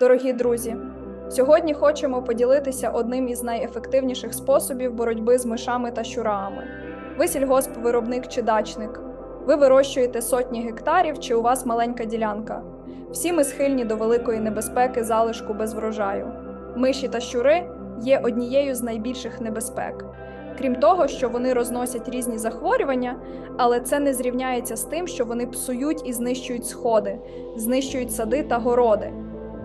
Дорогі друзі, сьогодні хочемо поділитися одним із найефективніших способів боротьби з мишами та щурами. Ви сільгоспвиробник чи дачник. Ви вирощуєте сотні гектарів чи у вас маленька ділянка. Всі ми схильні до великої небезпеки залишку без врожаю. Миші та щури є однією з найбільших небезпек. Крім того, що вони розносять різні захворювання, але це не зрівняється з тим, що вони псують і знищують сходи, знищують сади та городи,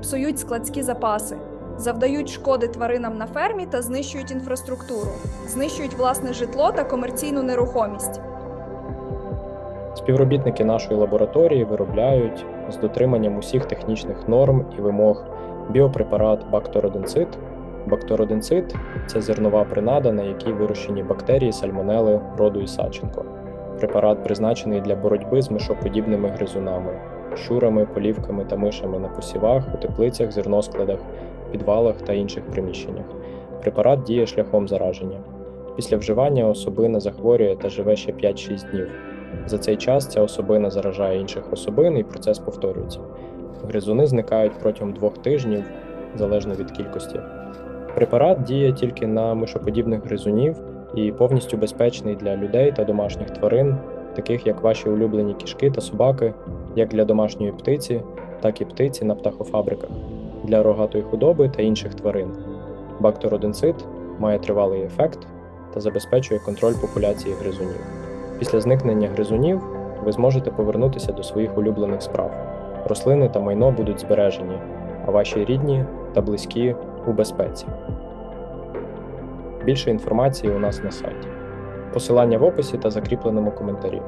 псують складські запаси, завдають шкоди тваринам на фермі та знищують інфраструктуру, знищують власне житло та комерційну нерухомість. Співробітники нашої лабораторії виробляють з дотриманням усіх технічних норм і вимог біопрепарат бактероденцит. Бактероденцит це зернова принада, на якій вирощені бактерії сальмонели роду Ісаченко. Препарат призначений для боротьби з мишоподібними гризунами, щурами, полівками та мишами на посівах, у теплицях, зерноскладах, підвалах та інших приміщеннях. Препарат діє шляхом зараження. Після вживання особина захворює та живе ще 5-6 днів. За цей час ця особина заражає інших особин і процес повторюється. Гризуни зникають протягом двох тижнів, залежно від кількості. Препарат діє тільки на мишоподібних гризунів і повністю безпечний для людей та домашніх тварин, таких як ваші улюблені кішки та собаки, як для домашньої птиці, так і птиці на птахофабриках, для рогатої худоби та інших тварин. Бактероденцит має тривалий ефект та забезпечує контроль популяції гризунів. Після зникнення гризунів ви зможете повернутися до своїх улюблених справ. Рослини та майно будуть збережені, а ваші рідні та близькі у безпеці. Більше інформації у нас на сайті. Посилання в описі та закріпленому коментарі.